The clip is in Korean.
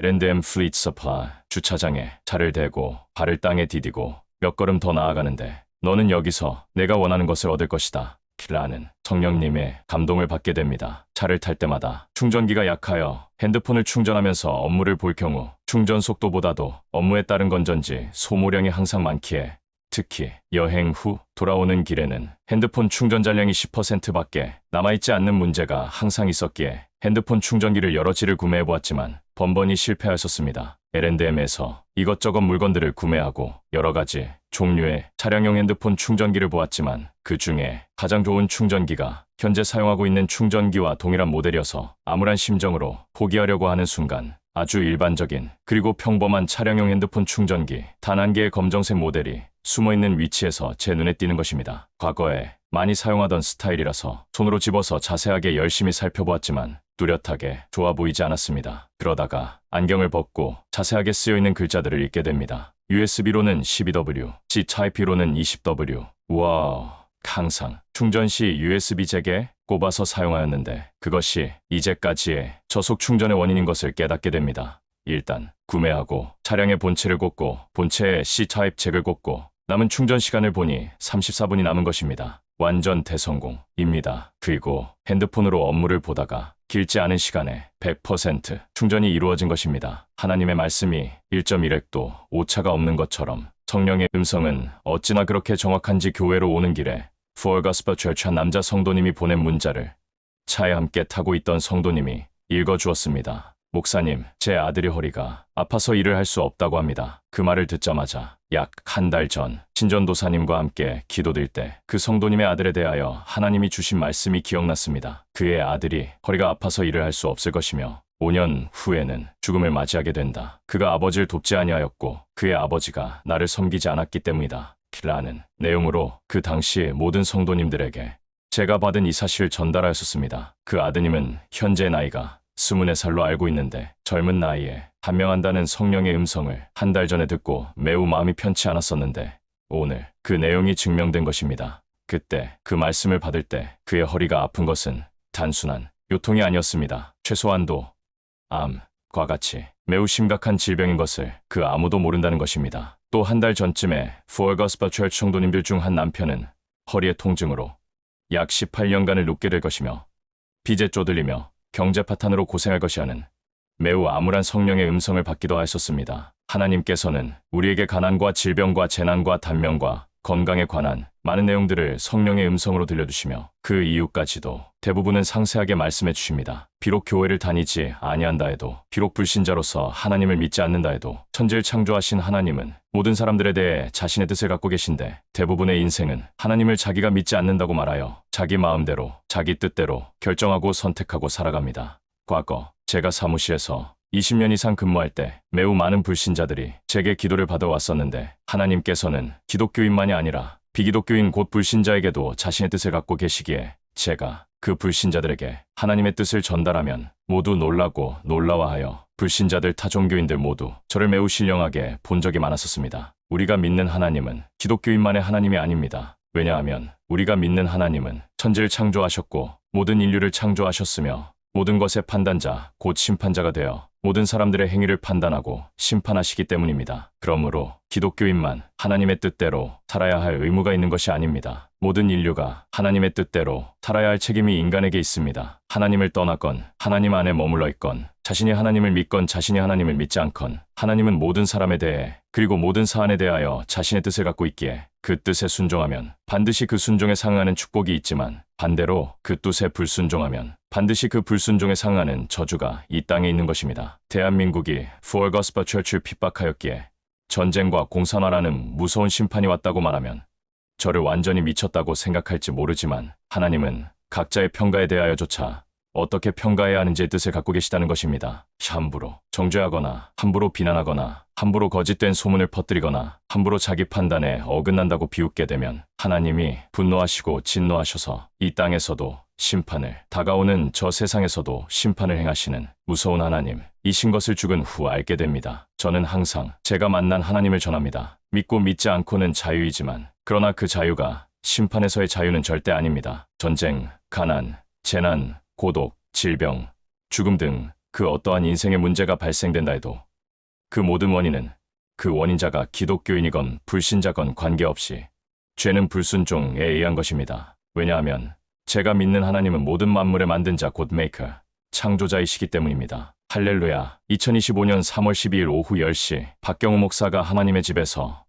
랜드엠 플리트 서플라이 주차장에 차를 대고 발을 땅에 디디고 몇 걸음 더 나아가는데 너는 여기서 내가 원하는 것을 얻을 것이다. 라는 성령님의 감동을 받게 됩니다. 차를 탈 때마다 충전기가 약하여 핸드폰을 충전하면서 업무를 볼 경우 충전 속도보다도 업무에 따른 건전지 소모량이 항상 많기에 특히 여행 후 돌아오는 길에는 핸드폰 충전 잔량이 10%밖에 남아있지 않는 문제가 항상 있었기에 핸드폰 충전기를 여러 지를 구매해 보았지만 번번이 실패하였었습니다. L&M에서 이것저것 물건들을 구매하고 여러 가지 종류의 차량용 핸드폰 충전기를 보았지만 그 중에 가장 좋은 충전기가 현재 사용하고 있는 충전기와 동일한 모델이어서 암울한 심정으로 포기하려고 하는 순간 아주 일반적인 그리고 평범한 차량용 핸드폰 충전기 단 한 개의 검정색 모델이 숨어있는 위치에서 제 눈에 띄는 것입니다. 과거에 많이 사용하던 스타일이라서 손으로 집어서 자세하게 열심히 살펴보았지만 뚜렷하게 좋아 보이지 않았습니다. 그러다가 안경을 벗고 자세하게 쓰여있는 글자들을 읽게 됩니다. USB로는 12W, C Type-B로는 20W. 우와, 항상 충전 시 USB 잭에 꼽아서 사용하였는데 그것이 이제까지의 저속 충전의 원인인 것을 깨닫게 됩니다. 일단 구매하고 차량의 본체를 꽂고 본체에 C-타입 잭을 꽂고 남은 충전 시간을 보니 34분이 남은 것입니다. 완전 대성공입니다. 그리고 핸드폰으로 업무를 보다가 길지 않은 시간에 100% 충전이 이루어진 것입니다. 하나님의 말씀이 1.1핵도 오차가 없는 것처럼 성령의 음성은 어찌나 그렇게 정확한지 교회로 오는 길에 푸얼가스퍼 철치한 남자 성도님이 보낸 문자를 차에 함께 타고 있던 성도님이 읽어주었습니다. 목사님, 제 아들의 허리가 아파서 일을 할 수 없다고 합니다. 그 말을 듣자마자 약 한 달 전 신전도사님과 함께 기도드릴 때 그 성도님의 아들에 대하여 하나님이 주신 말씀이 기억났습니다. 그의 아들이 허리가 아파서 일을 할 수 없을 것이며 5년 후에는 죽음을 맞이하게 된다. 그가 아버지를 돕지 아니하였고 그의 아버지가 나를 섬기지 않았기 때문이다. 라는 내용으로 그 당시 모든 성도님들에게 제가 받은 이 사실을 전달하였었습니다. 그 아드님은 현재 나이가 24살로 알고 있는데 젊은 나이에 한명한다는 성령의 음성을 한 달 전에 듣고 매우 마음이 편치 않았었는데 오늘 그 내용이 증명된 것입니다. 그때 그 말씀을 받을 때 그의 허리가 아픈 것은 단순한 요통이 아니었습니다. 최소한도 암과 같이 매우 심각한 질병인 것을 그 아무도 모른다는 것입니다. 또 한 달 전쯤에 포얼거스바 철 청도님들 중 한 남편은 허리의 통증으로 약 18년간을 눕게 될 것이며 빚에 쪼들리며 경제 파탄으로 고생할 것이라는 매우 암울한 성령의 음성을 받기도 하였었습니다. 하나님께서는 우리에게 가난과 질병과 재난과 단명과 건강에 관한 많은 내용들을 성령의 음성으로 들려주시며 그 이유까지도 대부분은 상세하게 말씀해 주십니다. 비록 교회를 다니지 아니한다 해도 비록 불신자로서 하나님을 믿지 않는다 해도 천지를 창조하신 하나님은 모든 사람들에 대해 자신의 뜻을 갖고 계신데 대부분의 인생은 하나님을 자기가 믿지 않는다고 말하여 자기 마음대로 자기 뜻대로 결정하고 선택하고 살아갑니다. 과거 제가 사무실에서 20년 이상 근무할 때 매우 많은 불신자들이 제게 기도를 받아왔었는데 하나님께서는 기독교인만이 아니라 비기독교인 곧 불신자에게도 자신의 뜻을 갖고 계시기에 제가 그 불신자들에게 하나님의 뜻을 전달하면 모두 놀라고 놀라워하여 불신자들 타종교인들 모두 저를 매우 신령하게 본 적이 많았었습니다. 우리가 믿는 하나님은 기독교인만의 하나님이 아닙니다. 왜냐하면 우리가 믿는 하나님은 천지를 창조하셨고 모든 인류를 창조하셨으며 모든 것의 판단자, 곧 심판자가 되어 모든 사람들의 행위를 판단하고 심판하시기 때문입니다. 그러므로 기독교인만 하나님의 뜻대로 살아야 할 의무가 있는 것이 아닙니다. 모든 인류가 하나님의 뜻대로 살아야 할 책임이 인간에게 있습니다. 하나님을 떠나건 하나님 안에 머물러 있건 자신이 하나님을 믿건 자신이 하나님을 믿지 않건 하나님은 모든 사람에 대해 그리고 모든 사안에 대하여 자신의 뜻을 갖고 있기에 그 뜻에 순종하면 반드시 그 순종에 상응하는 축복이 있지만 반대로 그 뜻에 불순종하면 반드시 그 불순종에 상응하는 저주가 이 땅에 있는 것입니다. 대한민국이 푸얼거스퍼 철출 핍박하였기에 전쟁과 공산화라는 무서운 심판이 왔다고 말하면 저를 완전히 미쳤다고 생각할지 모르지만 하나님은 각자의 평가에 대하여조차 어떻게 평가해야 하는지의 뜻을 갖고 계시다는 것입니다. 함부로 정죄하거나 함부로 비난하거나 함부로 거짓된 소문을 퍼뜨리거나 함부로 자기 판단에 어긋난다고 비웃게 되면 하나님이 분노하시고 진노하셔서 이 땅에서도 심판을 다가오는 저 세상에서도 심판을 행하시는 무서운 하나님 이신 것을 죽은 후 알게 됩니다. 저는 항상 제가 만난 하나님을 전합니다. 믿고 믿지 않고는 자유이지만 그러나 그 자유가 심판에서의 자유는 절대 아닙니다. 전쟁, 가난, 재난, 고독, 질병, 죽음 등 그 어떠한 인생의 문제가 발생된다 해도 그 모든 원인은 그 원인자가 기독교인이건 불신자건 관계없이 죄는 불순종에 의한 것입니다. 왜냐하면 제가 믿는 하나님은 모든 만물을 만든 자 곧 메이커, 창조자이시기 때문입니다. 할렐루야. 2025년 3월 12일 오후 10시 박경우 목사가 하나님의 집에서